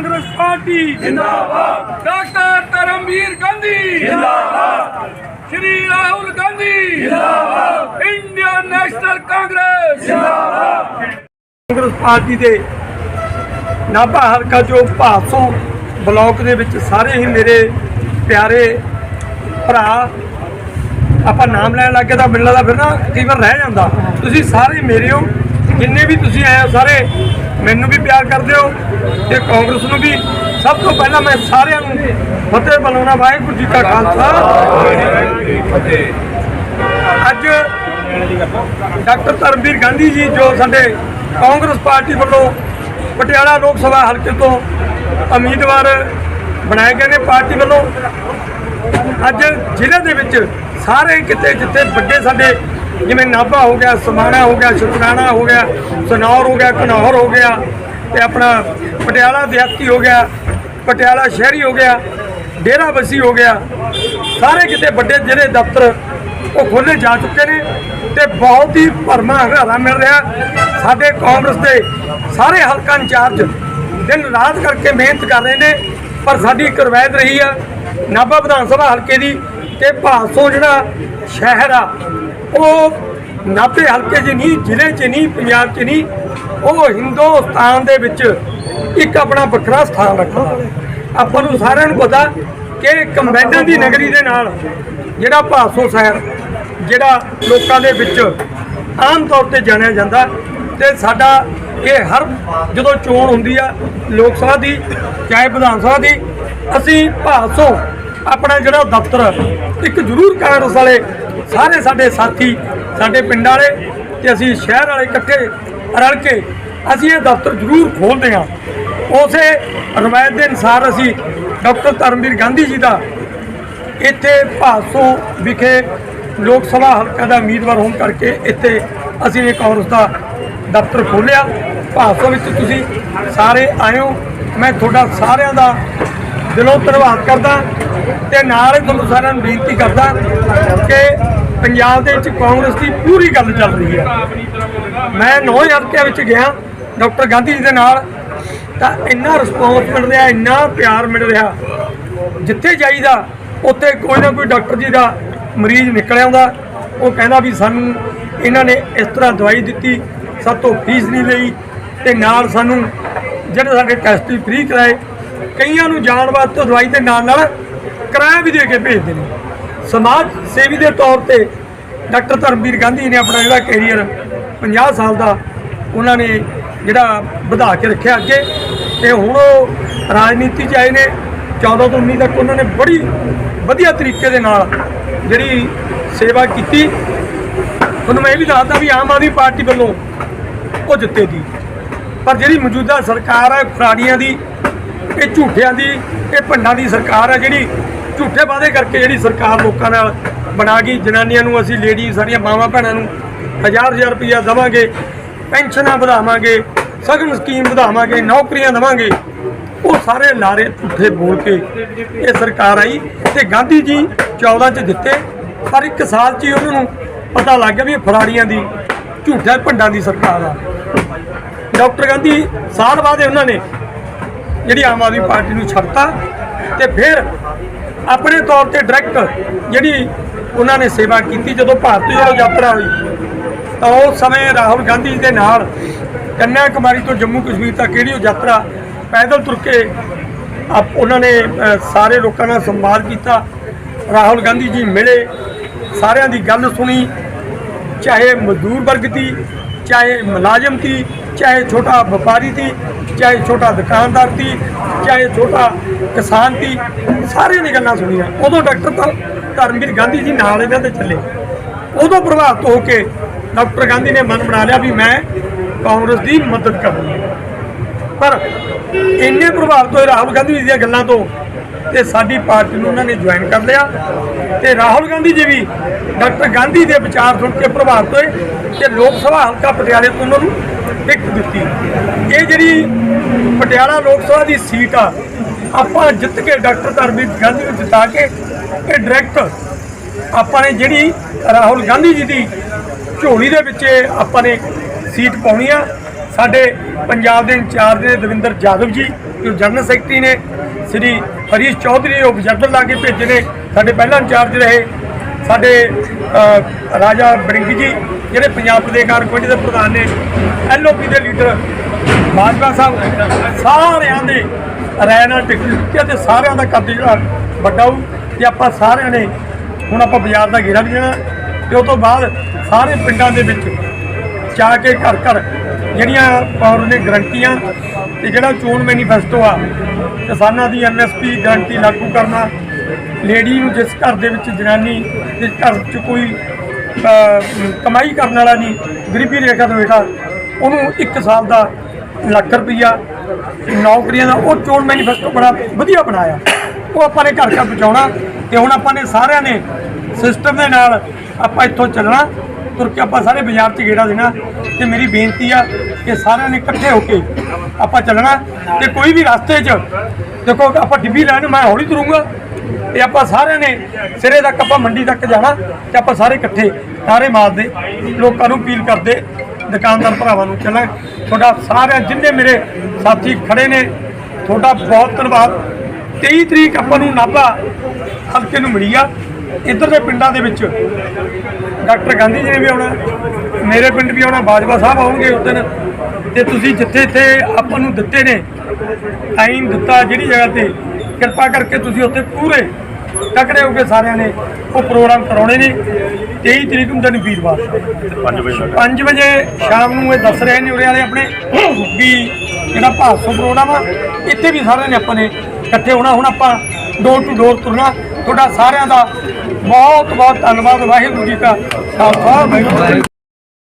Congress party. ਜਿੰਦਾਬਾਦ। Doctor Dharamvir Gandhi. ਜਿੰਦਾਬਾਦ। ਸ਼੍ਰੀ ਰਾਹੁਲ ਗਾਂਧੀ। ਜਿੰਦਾਬਾਦ। Indian National Congress. Congress party ਦੇ ਨਾਭਾ ਹਲਕਾ ਜੋ ਭਾਸੋਂ ਬਲਾਕ ਦੇ ਵਿੱਚ ਸਾਰੇ ਹੀ ਮੇਰੇ ਪਿਆਰੇ ਭਰਾ ਆਪਾਂ ਨਾਮ ਲੈਣ ਲੱਗੇ ਤਾਂ ਮੈਨੂੰ ਲੱਗਦਾ ਫਿਰ ਨਾ ਕਈ ਵਾਰ ਰਹਿ ਜਾਂਦਾ। ਤੁਸੀਂ ਸਾਰੇ ਮੇਰੇ ਹੋ। ਜਿੰਨੇ ਵੀ ਤੁਸੀਂ ਆਏ ਹੋ ਸਾਰੇ, ਮੈਨੂੰ ਵੀ ਪਿਆਰ ਕਰਦੇ ਹੋ, ਤੇ ਕਾਂਗਰਸ ਨੂੰ ਵੀ। ਸਭ ਤੋਂ ਪਹਿਲਾਂ ਮੈਂ ਸਾਰਿਆਂ ਨੂੰ ਫਤਿਹ ਬੁਲਾਉਣਾ ਵਾਹਿਗੁਰੂ ਜੀ ਕਾ ਖਾਲਸਾ। ਅੱਜ ਡਾਕਟਰ ਧਰਮਵੀਰ ਗਾਂਧੀ ਜੀ, ਜੋ ਸਾਡੇ ਕਾਂਗਰਸ ਪਾਰਟੀ ਵੱਲੋਂ ਪਟਿਆਲਾ ਲੋਕ ਸਭਾ ਹਲਕੇ ਤੋਂ ਉਮੀਦਵਾਰ ਬਣਾਏ ਗਏ ਨੇ ਪਾਰਟੀ ਵੱਲੋਂ। ਅੱਜ ਜ਼ਿਲ੍ਹੇ ਦੇ ਵਿੱਚ ਸਾਰੇ ਕਿਤੇ ਜਿੱਥੇ ਵੱਡੇ ਸਾਡੇ ਜਿਵੇਂ ਨਾਭਾ ਹੋ ਗਿਆ, ਸਮਾਣਾ ਹੋ ਗਿਆ ਸ਼ੁਕਰਾਣਾ ਹੋ ਗਿਆ, ਸਨੌਰ ਹੋ ਗਿਆ, ਘਨੌਰ ਹੋ ਗਿਆ, ਤੇ ਆਪਣਾ ਪਟਿਆਲਾ ਦਿਹਾਤੀ ਹੋ ਗਿਆ, ਪਟਿਆਲਾ ਸ਼ਹਿਰੀ ਹੋ ਗਿਆ, ਡੇਰਾ ਬੱਸੀ ਹੋ ਗਿਆ, ਸਾਰੇ ਕਿਤੇ ਵੱਡੇ ਜਿਹੜੇ ਦਫ਼ਤਰ ਉਹ ਖੋਲੇ ਜਾ ਚੁੱਕੇ ਨੇ ਤੇ ਬਹੁਤ ਹੀ ਭਰਮਾ ਹੰਗਾਰਾ ਮਿਲ ਰਿਹਾ। ਸਾਡੇ ਕਾਂਗਰਸ ਦੇ ਸਾਰੇ ਹਲਕਾ ਇੰਚਾਰਜ ਦਿਨ ਰਾਤ ਕਰਕੇ ਮਿਹਨਤ ਕਰ ਰਹੇ ਨੇ, ਪਰ ਸਾਡੀ ਇੱਕ ਰਵਾਇਤ ਰਹੀ ਆ, ਨਾਭਾ ਵਿਧਾਨ ਸਭਾ ਹਲਕੇ ਦੀ ਕਿ ਭਾਸੋਂ ਜਿਹੜਾ ਸ਼ਹਿਰ ਆ ਉਹ ਨਾਭੇ ਹਲਕੇ 'ਚ ਨਹੀਂ, ਜ਼ਿਲ੍ਹੇ 'ਚ ਨਹੀਂ, ਪੰਜਾਬ 'ਚ ਨਹੀਂ, ਉਹ ਹਿੰਦੁਸਤਾਨ ਦੇ ਵਿੱਚ ਇੱਕ ਆਪਣਾ ਵੱਖਰਾ ਸਥਾਨ ਰੱਖਦਾ ਆਪਾਂ ਨੂੰ ਸਾਰਿਆਂ ਨੂੰ ਪਤਾ ਕਿ ਕੰਬੈਨਾਂ ਦੀ ਨਗਰੀ ਦੇ ਨਾਲ ਜਿਹੜਾ ਭਾਸੋਂ ਸ਼ਹਿਰ, ਜਿਹੜਾ ਲੋਕਾਂ ਦੇ ਵਿੱਚ ਆਮ ਤੌਰ ਤੇ ਜਾਣਿਆ ਜਾਂਦਾ ਤੇ ਸਾਡਾ ਇਹ ਹਰ ਜਦੋਂ ਚੋਣ ਹੁੰਦੀ ਆ, ਲੋਕ ਸਭਾ ਦੀ, ਚਾਹੇ ਵਿਧਾਨ ਸਭਾ ਦੀ, ਅਸੀਂ ਭਾਸੋਂ ਆਪਣਾ ਜਿਹੜਾ ਦਫ਼ਤਰ ਇੱਕ ਜ਼ਰੂਰ ਕਾਂਗਰਸ ਵਾਲੇ ਸਾਰੇ ਸਾਡੇ ਸਾਥੀ, ਸਾਡੇ ਪਿੰਡ ਵਾਲੇ ਤੇ ਅਸੀਂ ਸ਼ਹਿਰ ਵਾਲੇ ਇਕੱਠੇ ਰਲ ਕੇ ਅਸੀਂ ਇਹ ਦਫ਼ਤਰ ਜ਼ਰੂਰ ਖੋਲ੍ਹਦੇ ਹਾਂ। ਉਸੇ ਰਵਾਇਤ ਦੇ ਅਨੁਸਾਰ ਅਸੀਂ ਡਾਕਟਰ ਧਰਮਵੀਰ ਗਾਂਧੀ ਜੀ ਦਾ ਇੱਥੇ ਭਾਸੋਂ ਵਿਖੇ ਲੋਕ ਸਭਾ ਹਲਕਾ ਦਾ ਉਮੀਦਵਾਰ ਹੋਣ ਕਰਕੇ ਇੱਥੇ ਅਸੀਂ ਇੱਕ ਕਾਂਗਰਸ ਦਾ ਦਫ਼ਤਰ ਖੋਲ੍ਹਿਆ। ਭਾਸੋਂ ਵਿੱਚ ਤੁਸੀਂ ਸਾਰੇ ਆਇਓ ਮੈਂ ਤੁਹਾਡਾ ਸਾਰਿਆਂ ਦਾ ਦਿਲੋਂ ਧੰਨਵਾਦ ਕਰਦਾ ਤੇ ਨਾਲ ਹੀ ਤੁਹਾਨੂੰ ਸਾਰਿਆਂ ਨੂੰ ਬੇਨਤੀ ਕਰਦਾ ਕਿ ਪੰਜਾਬ ਦੇ ਵਿੱਚ ਕਾਂਗਰਸ ਦੀ ਪੂਰੀ ਗੱਲ ਚੱਲ ਰਹੀ ਹੈ। ਮੈਂ ਨੌ ਹਲਕਿਆਂ ਵਿੱਚ ਗਿਆ, ਡਾਕਟਰ ਗਾਂਧੀ ਜੀ ਦੇ ਨਾਲ, ਤਾਂ ਇੰਨਾ ਰਿਸਪੌਂਸ ਮਿਲ ਰਿਹਾ, ਇੰਨਾ ਪਿਆਰ ਮਿਲ ਰਿਹਾ। ਜਿੱਥੇ ਜਾਈਦਾ, ਉੱਥੇ ਕੋਈ ਨਾ ਕੋਈ ਡਾਕਟਰ ਜੀ ਦਾ ਮਰੀਜ਼ ਨਿਕਲ ਆਉਂਦਾ। ਉਹ ਕਹਿੰਦਾ ਵੀ ਸਾਨੂੰ ਇਹਨਾਂ ਨੇ ਇਸ ਤਰ੍ਹਾਂ ਦਵਾਈ ਦਿੱਤੀ ਸਭ ਤੋਂ ਫੀਸ ਨਹੀਂ ਲਈ, ਤੇ ਨਾਲ ਸਾਨੂੰ ਜਿਹੜੇ ਸਾਡੇ ਟੈਸਟ ਵੀ ਫ੍ਰੀ ਕਰਾਏ। ਕਈਆਂ ਨੂੰ ਜਾਣ ਵਾਸਤੇ ਦਵਾਈ ਦੇ ਨਾਲ ਨਾਲ ਕਿਰਾਇਆ ਵੀ ਦੇ ਕੇ ਭੇਜਦੇ ਨੇ। ਸਮਾਜ ਸੇਵੀ ਦੇ ਤੌਰ ਤੇ ਡਾਕਟਰ ਧਰਮਵੀਰ ਗਾਂਧੀ ਨੇ ਆਪਣਾ ਜਿਹੜਾ ਕੈਰੀਅਰ 50 ਸਾਲ ਦਾ ਉਹਨਾਂ ਨੇ ਜਿਹੜਾ ਵਧਾ ਕੇ ਰੱਖਿਆ ਅੱਗੇ ਤੇ ਹੁਣ ਉਹ ਰਾਜਨੀਤੀ 'ਚ ਆਏ ਨੇ। 14 ਤੋਂ 19 ਤੱਕ ਉਹਨਾਂ ਨੇ ਬੜੀ ਵਧੀਆ ਤਰੀਕੇ ਦੇ ਨਾਲ ਜਿਹੜੀ ਸੇਵਾ ਕੀਤੀ। ਤੁਹਾਨੂੰ ਮੈਂ ਇਹ ਵੀ ਦੱਸਦਾ ਵੀ ਆਮ ਆਦਮੀ ਪਾਰਟੀ ਵੱਲੋਂ ਉਹ ਜਿੱਤੇ ਦੀ। ਪਰ ਜਿਹੜੀ ਮੌਜੂਦਾ ਸਰਕਾਰ ਹੈ ਫਰਾੜੀਆਂ ਦੀ, ਇਹ ਝੂਠਿਆਂ ਦੀ, ਇਹ ਭੰਡਾਂ ਦੀ ਸਰਕਾਰ ਹੈ ਜਿਹੜੀ ਝੂਠੇ ਵਾਅਦੇ ਕਰਕੇ ਜਿਹੜੀ ਸਰਕਾਰ ਲੋਕਾਂ ਨਾਲ ਬਣਾ ਗਈ, ਜਨਾਨੀਆਂ ਨੂੰ ਅਸੀਂ ਲੇਡੀ ਸਾਡੀਆਂ ਮਾਵਾਂ ਭੈਣਾਂ ਨੂੰ ਹਜ਼ਾਰ ਹਜ਼ਾਰ ਰੁਪਈਆ ਦੇਵਾਂਗੇ, ਪੈਨਸ਼ਨਾਂ ਵਧਾਵਾਂਗੇ, ਸਗਨ ਸਕੀਮ ਵਧਾਵਾਂਗੇ, ਨੌਕਰੀਆਂ ਦੇਵਾਂਗੇ। ਉਹ ਸਾਰੇ ਲਾਰੇ ਝੂਠੇ ਬੋਲ ਕੇ ਇਹ ਸਰਕਾਰ ਆਈ ਤੇ ਗਾਂਧੀ ਜੀ 14 ਚ ਦਿੱਤੇ ਪਰ ਇੱਕ ਸਾਲ ਚ ਹੀ ਉਹਨਾਂ ਨੂੰ ਪਤਾ ਲੱਗ ਗਿਆ ਵੀ ਇਹ ਫਰਾੜੀਆਂ ਦੀ, ਝੂਠੇ ਭੰਡਾਂ ਦੀ ਸਰਕਾਰ ਆ। ਡਾਕਟਰ ਗਾਂਧੀ, ਸਾਲ ਬਾਅਦ ਉਹਨਾਂ ਨੇ ਜਿਹੜੀ ਆਮ ਆਦਮੀ ਪਾਰਟੀ ਨੂੰ ਛੱਡਤਾ ਤੇ ਫਿਰ ਆਪਣੇ ਤੌਰ ਤੇ ਡਾਇਰੈਕਟ ਜਿਹੜੀ ਉਹਨਾਂ ਨੇ ਸੇਵਾ ਕੀਤੀ, ਜਦੋਂ ਭਾਰਤੀ ਜੋੜੋ ਯਾਤਰਾ ਹੋਈ, ਤਾਂ ਉਸ ਸਮੇਂ ਰਾਹੁਲ ਗਾਂਧੀ ਜੀ ਦੇ ਨਾਲ ਕੰਨਿਆ ਕੁਮਾਰੀ ਤੋਂ ਜੰਮੂ ਕਸ਼ਮੀਰ ਤੱਕ ਕਿਹੜੀ ਉਹ ਯਾਤਰਾ ਪੈਦਲ ਤੁਰ ਕੇ ਆਪ ਉਹਨਾਂ ਨੇ ਸਾਰੇ ਲੋਕਾਂ ਨਾਲ ਸੰਵਾਦ ਕੀਤਾ। ਰਾਹੁਲ ਗਾਂਧੀ ਜੀ ਮਿਲੇ, ਸਾਰਿਆਂ ਦੀ ਗੱਲ ਸੁਣੀ। ਚਾਹੇ ਮਜ਼ਦੂਰ ਵਰਗ ਦੀ, ਚਾਹੇ ਮੁਲਾਜ਼ਮ ਦੀ, ਚਾਹੇ ਛੋਟਾ ਵਪਾਰੀ ਦੀ ਚਾਹੇ ਛੋਟਾ ਦੁਕਾਨਦਾਰ ਦੀ ਚਾਹੇ ਛੋਟਾ ਕਿਸਾਨ ਦੀ ਸਾਰਿਆਂ ਦੀ ਗੱਲਾਂ ਸੁਣੀਆਂ। ਉਦੋਂ ਡਾਕਟਰ ਤਾਂ ਧਰਮਵੀਰ ਗਾਂਧੀ ਜੀ ਨਾਲ ਇਹਨਾਂ ਦੇ ਚੱਲੇ। ਉਦੋਂ ਪ੍ਰਭਾਵਿਤ ਹੋ ਕੇ ਡਾਕਟਰ ਗਾਂਧੀ ਨੇ ਮਨ ਬਣਾ ਲਿਆ ਵੀ ਮੈਂ ਕਾਂਗਰਸ ਦੀ ਮਦਦ ਕਰਨੀ ਪਰ ਇੰਨੇ ਪ੍ਰਭਾਵਿਤ ਹੋਏ ਰਾਹੁਲ ਗਾਂਧੀ ਜੀ ਦੀਆਂ ਗੱਲਾਂ ਤੋਂ ਤੇ ਸਾਡੀ ਪਾਰਟੀ ਨੂੰ ਉਹਨਾਂ ਨੇ ਜੁਆਇਨ ਕਰ ਲਿਆ ਤੇ ਰਾਹੁਲ ਗਾਂਧੀ ਜੀ ਵੀ ਡਾਕਟਰ ਗਾਂਧੀ ਦੇ ਵਿਚਾਰ ਸੁਣ ਕੇ ਪ੍ਰਭਾਵਿਤ ਹੋਏ ਤੇ ਲੋਕ ਸਭਾ ਹਲਕਾ ਪਟਿਆਲੇ ਤੋਂ ਉਹਨਾਂ ਨੂੰ ਟਿਕਟ ਦਿੱਤੀ। ਇਹ ਜਿਹੜੀ ਪਟਿਆਲਾ ਲੋਕ ਸਭਾ ਦੀ ਸੀਟ ਆ, ਆਪਾਂ ਜਿੱਤ ਕੇ ਡਾਕਟਰ ਧਰਮਵੀਰ ਗਾਂਧੀ ਨੂੰ ਜਿਤਾ ਕੇ ਇਹ ਡਾਇਰੈਕਟ ਆਪਾਂ ਨੇ ਜਿਹੜੀ ਰਾਹੁਲ ਗਾਂਧੀ ਜੀ ਦੀ ਝੋਲੀ ਦੇ ਵਿੱਚ ਆਪਾਂ ਨੇ ਸੀਟ ਪਾਉਣੀ ਆ। ਸਾਡੇ ਪੰਜਾਬ ਦੇ ਇੰਚਾਰਜ ਨੇ ਦਵਿੰਦਰ ਜਾਦਵ ਜੀ, ਜੋ ਜਨਰਲ ਸੈਕਟਰੀ ਨੇ, ਸ੍ਰੀ ਹਰੀਸ਼ ਚੌਧਰੀ ਉਹ ਆਬਜ਼ਰਵਰ ਲਾ ਕੇ ਭੇਜੇ ਨੇ। ਸਾਡੇ ਪਹਿਲਾਂ ਇੰਚਾਰਜ ਰਹੇ ਸਾਡੇ ਰਾਜਾ ਬੜਿੰਗ ਜੀ, ਜਿਹੜੇ ਪੰਜਾਬ ਪ੍ਰਦੇਕਾਰ ਕਮੇਟੀ ਦੇ ਪ੍ਰਧਾਨ ਨੇ ਐਲਓਪੀ ਦੇ ਲੀਡਰ ਬਾਜਵਾ ਸਾਹਿਬ, ਸਾਰਿਆਂ ਦੇ ਰਾਏ ਨਾਲ ਟਿਕਟ ਦਿੱਤੀ ਤੇ ਸਾਰਿਆਂ ਦਾ ਕੱਦ ਜਿਹੜਾ ਵੱਡਾ ਹੋਊ, ਤੇ ਆਪਾਂ ਸਾਰਿਆਂ ਨੇ ਹੁਣ ਆਪਾਂ ਬਾਜ਼ਾਰ ਦਾ ਘੇਰਾ ਵੀ ਦੇਣਾ, ਤੇ ਉਸ ਤੋਂ ਬਾਅਦ ਸਾਰੇ ਪਿੰਡਾਂ ਦੇ ਵਿੱਚ ਜਾ ਕੇ ਘਰ ਘਰ ਜਿਹੜੀਆਂ ਪਾਵਰ ਨੇ ਗਰੰਟੀਆਂ, ਤੇ ਜਿਹੜਾ ਚੋਣ ਮੈਨੀਫੈਸਟੋ ਆ, ਕਿਸਾਨਾਂ ਦੀ ਐਮਐਸਪੀ ਗਰੰਟੀ ਲਾਗੂ ਕਰਨਾ ਲੇਡੀ ਨੂੰ ਜਿਸ ਘਰ ਦੇ ਵਿੱਚ ਜਨਾਨੀ ਦੇ ਘਰ 'ਚ ਕੋਈ ਕਮਾਈ ਕਰਨ ਵਾਲਾ ਨਹੀਂ, ਗਰੀਬੀ ਰੇਖਾ ਤੋਂ ਹੇਠਾਂ ਉਹਨੂੰ 1 ਸਾਲ ਦਾ ਲੱਖ ਰੁਪਈਆ ਨੌਕਰੀਆਂ ਦਾ ਉਹ ਚੋਣ ਮੈਨੀਫੈਸਟੋ ਬੜਾ ਵਧੀਆ ਬਣਾਇਆ। ਉਹ ਆਪਾਂ ਨੇ ਘਰ ਘਰ ਪਹੁੰਚਾਉਣਾ ਤੇ ਹੁਣ ਆਪਾਂ ਨੇ ਸਾਰਿਆਂ ਨੇ ਸਿਸਟਮ ਦੇ ਨਾਲ ਆਪਾਂ ਇੱਥੋਂ ਚੱਲਣਾ, ਤੁਰ ਕੇ ਆਪਾਂ ਸਾਰੇ ਬਾਜ਼ਾਰ 'ਚ ਗੇੜਾ ਦੇਣਾ ਤੇ ਮੇਰੀ ਬੇਨਤੀ ਆ ਕਿ ਸਾਰਿਆਂ ਨੇ ਇਕੱਠੇ ਹੋ ਕੇ ਆਪਾਂ ਚੱਲਣਾ ਤੇ ਕੋਈ ਵੀ ਰਸਤੇ 'ਚ ਦੇਖੋ ਆਪਾਂ ਡਿੱਬੀ ਲੈਣ, ਮੈਂ ਹੌਲੀ ਤੁਰੂੰਗਾ। ਤੇ ਆਪਾਂ ਸਾਰਿਆਂ ਨੇ ਸਿਰੇ ਤੱਕ ਆਪਾਂ ਮੰਡੀ ਤੱਕ ਜਾਣਾ ਤੇ ਆਪਾਂ ਸਾਰੇ ਇਕੱਠੇ ਸਾਰੇ ਮਾਰਦੇ, ਲੋਕਾਂ ਨੂੰ ਅਪੀਲ ਕਰਦੇ, ਦੁਕਾਨਦਾਰ ਭਰਾਵਾਂ ਨੂੰ ਚੱਲਾਂ ਤੁਹਾਡਾ ਸਾਰਿਆਂ, ਜਿੰਨੇ ਮੇਰੇ ਸਾਥੀ ਖੜੇ ਨੇ, ਤੁਹਾਡਾ ਬਹੁਤ ਧੰਨਵਾਦ। 23 ਤਰੀਕ ਆਪਾਂ ਨੂੰ ਨਾਭਾ ਹਲਕੇ ਨੂੰ ਮਿਲੀ ਆ। ਇੱਧਰ ਦੇ ਪਿੰਡਾਂ ਦੇ ਵਿੱਚ ਡਾਕਟਰ ਗਾਂਧੀ ਜੀ ਨੇ ਵੀ ਆਉਣਾ, ਮੇਰੇ ਪਿੰਡ ਵੀ ਆਉਣਾ, ਬਾਜਵਾ ਸਾਹਿਬ ਆਉਣਗੇ ਉਸ ਦਿਨ। ਤੇ ਤੁਸੀਂ ਜਿੱਥੇ ਇੱਥੇ ਆਪਾਂ ਨੂੰ ਦਿੱਤੇ ਨੇ ਟਾਈਮ ਦਿੱਤਾ ਜਿਹੜੀ ਜਗ੍ਹਾ ਤੇ ਕਿਰਪਾ ਕਰਕੇ ਤੁਸੀਂ ਉੱਥੇ ਪੂਰੇ ਤਕੜੇ ਹੋ ਕੇ ਸਾਰਿਆਂ ਨੇ ਉਹ ਪ੍ਰੋਗਰਾਮ ਕਰਾਉਣੇ ਨੇ। 23 ਤਰੀਕ ਨੂੰ ਦਿਨ ਵੀਰਵਾਰ 5 ਵਜੇ ਤੱਕ। 5 ਵਜੇ ਸ਼ਾਮ ਨੂੰ ਇਹ ਦੱਸ ਰਹੇ ਨੇ ਉਰੇ ਵਾਲੇ ਆਪਣੇ ਵੀ ਜਿਹੜਾ ਭਾਸੋ ਪ੍ਰੋਗਰਾਮ ਆ ਇੱਥੇ ਵੀ ਸਾਰਿਆਂ ਨੇ ਆਪਾਂ ਨੇ ਇਕੱਠੇ ਹੋਣਾ। ਹੁਣ ਆਪਾਂ ਡੋਰ ਟੂ ਡੋਰ ਤੁਰਨਾ। ਤੁਹਾਡਾ ਸਾਰਿਆਂ ਦਾ ਬਹੁਤ ਬਹੁਤ ਧੰਨਵਾਦ। ਵਾਹਿਗੁਰੂ ਜੀ ਕਾ ਖਾਲਸਾ ਵਾਹਿਗੁਰੂ।